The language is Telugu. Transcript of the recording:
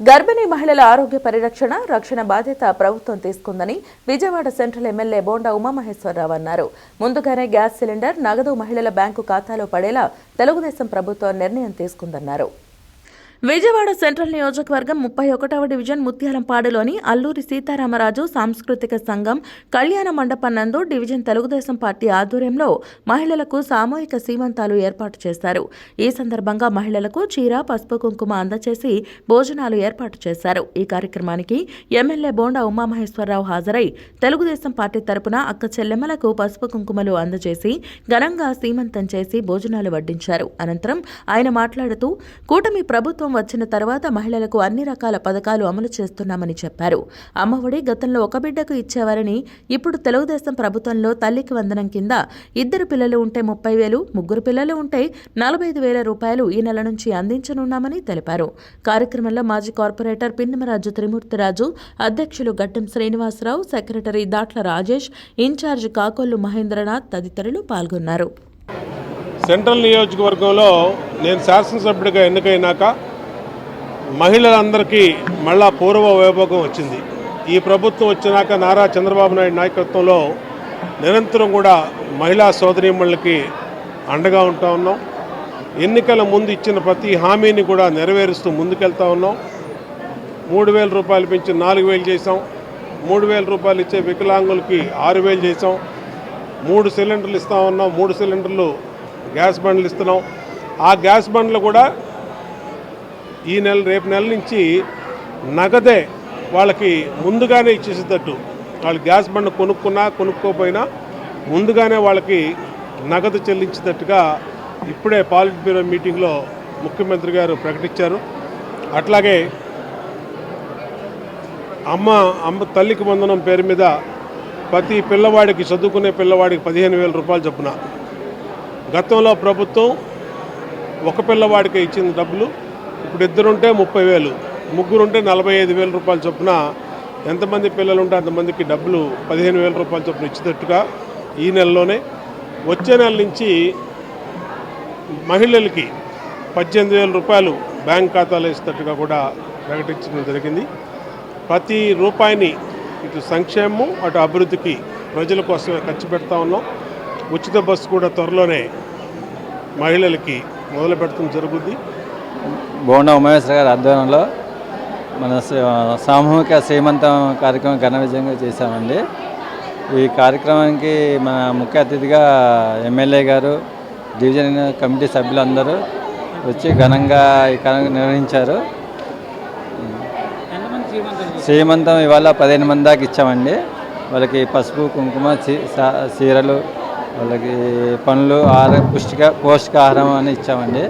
గర్భిణీ మహిళల ఆరోగ్య పరిరక్షణ రక్షణ బాధ్యత ప్రభుత్వం తీసుకుందని విజయవాడ సెంట్రల్ ఎమ్మెల్యే బోండా ఉమామహేశ్వరరావు అన్నారు. ముందుగానే గ్యాస్ సిలిండర్ నగదు మహిళల బ్యాంకు ఖాతాలో పడేలా తెలుగుదేశం ప్రభుత్వం నిర్ణయం తీసుకుందన్నారు. విజయవాడ సెంట్రల్ నియోజకవర్గం ముప్పై ఒకటవ డివిజన్ ముత్యాలంపాడులోని అల్లూరి సీతారామరాజు సాంస్కృతిక సంఘం కళ్యాణ మండపం నందు డివిజన్ తెలుగుదేశం పార్టీ ఆధ్వర్యంలో మహిళలకు సామూహిక సీమంతాలు ఏర్పాటు చేశారు. ఈ సందర్భంగా మహిళలకు చీర పసుపు కుంకుమ అందచేసి భోజనాలు ఏర్పాటు చేశారు. ఈ కార్యక్రమానికి ఎమ్మెల్యే బోండా ఉమామహేశ్వరరావు హాజరై తెలుగుదేశం పార్టీ తరపున అక్క చెల్లెమ్మలకు పసుపు కుంకుమలు అందజేసి ఘనంగా సీమంతం చేసి భోజనాలు వడ్డించారు. అనంతరం ఆయన మాట్లాడుతూ కూటమి ప్రభుత్వం వచ్చిన తర్వాత మహిళలకు అన్ని రకాల పథకాలు అమలు చేస్తున్నామని చెప్పారు. అమ్మఒడి గతంలో ఒక బిడ్డకు ఇచ్చేవారని ఇప్పుడు తెలుగుదేశం ప్రభుత్వంలో తల్లికి వందనం కింద ఇద్దరు పిల్లలు ఉంటే ముప్పై వేలు ముగ్గురు పిల్లలు ఉంటే నలభై ఐదు వేల రూపాయలు ఈ నెల నుంచి అందించనున్నామని తెలిపారు. కార్యక్రమంలో మాజీ కార్పొరేటర్ పిన్నమరాజు త్రిమూర్తిరాజు అధ్యక్షులు గట్టం శ్రీనివాసరావు సెక్రటరీ దాట్ల రాజేష్ ఇన్ఛార్జ్ కాకొల్లు మహేంద్రనాథ్ తదితరులు పాల్గొన్నారు. సెంట్రల్ నియోజకవర్గంలో నేను శాసనసభ్యుడిగా ఎన్నికైనాక మహిళలందరికీ మళ్ళా పూర్వ వైభోగం వచ్చింది. ఈ ప్రభుత్వం వచ్చినాక నారా చంద్రబాబు నాయుడు నాయకత్వంలో నిరంతరం కూడా మహిళా సోదరీమణులకి అండగా ఉంటా ఉన్నాం. ఎన్నికల ముందు ఇచ్చిన ప్రతి హామీని కూడా నెరవేరుస్తూ ముందుకెళ్తా ఉన్నాం. మూడు వేల రూపాయలు పెంచి నాలుగు వేలు చేసాం మూడు వేల రూపాయలు ఇచ్చే వికలాంగులకి ఆరు వేలు చేసాం మూడు సిలిండర్లు ఇస్తా ఉన్నాం. మూడు సిలిండర్లు గ్యాస్ బండ్లు ఇస్తున్నాం. ఆ గ్యాస్ బండ్లు కూడా ఈ నెల రేపు నెల నుంచి నగదే వాళ్ళకి ముందుగానే ఇచ్చేసేటట్టు. వాళ్ళు గ్యాస్ బండ్ కొనుక్కున్నా కొనుక్కోపోయినా ముందుగానే వాళ్ళకి నగదు చెల్లించేటట్టుగా ఇప్పుడే పాలిట్ బ్యూరో మీటింగ్లో ముఖ్యమంత్రి గారు ప్రకటించారు. అట్లాగే అమ్మ అమ్మ తల్లికి వందనం పేరు మీద ప్రతి పిల్లవాడికి చదువుకునే పిల్లవాడికి పదిహేను వేల రూపాయలు చొప్పున. గతంలో ప్రభుత్వం ఒక పిల్లవాడికి ఇచ్చిన డబ్బులు ఇప్పుడు ఇద్దరుంటే ముప్పై వేలు ముగ్గురుంటే నలభై ఐదు వేల రూపాయల చొప్పున ఎంతమంది పిల్లలు ఉంటే అంతమందికి డబ్బులు పదిహేను వేల రూపాయల చొప్పున ఇచ్చేటట్టుగా ఈ నెలలోనే వచ్చే నెల నుంచి మహిళలకి పద్దెనిమిది వేల రూపాయలు బ్యాంక్ ఖాతాలో ఇస్తట్టుగా కూడా ప్రకటించడం జరిగింది. ప్రతి రూపాయిని ఇటు సంక్షేమం అటు అభివృద్ధికి ప్రజల కోసమే ఖర్చు పెడతా ఉన్నాం. ఉచిత బస్సు కూడా త్వరలోనే మహిళలకి మొదలు పెడతాం జరుగుద్ది. బోండా ఉమేశ్వర గారి ఆధ్వర్యంలో మన సామూహిక శ్రీమంతం కార్యక్రమం ఘన విజయంగా చేశామండి. ఈ కార్యక్రమానికి మన ముఖ్య అతిథిగా ఎమ్మెల్యే గారు డివిజన్ కమిటీ సభ్యులందరూ వచ్చి ఘనంగా ఈ కార్యక్రమం నిర్వహించారు. శ్రీమంతం ఇవాళ పదిహేను మంది దాకా ఇచ్చామండి. వాళ్ళకి పసుపు కుంకుమ చీరలు వాళ్ళకి పండ్లు ఆహార పుష్టిక పౌష్టికాహారం అని ఇచ్చామండి.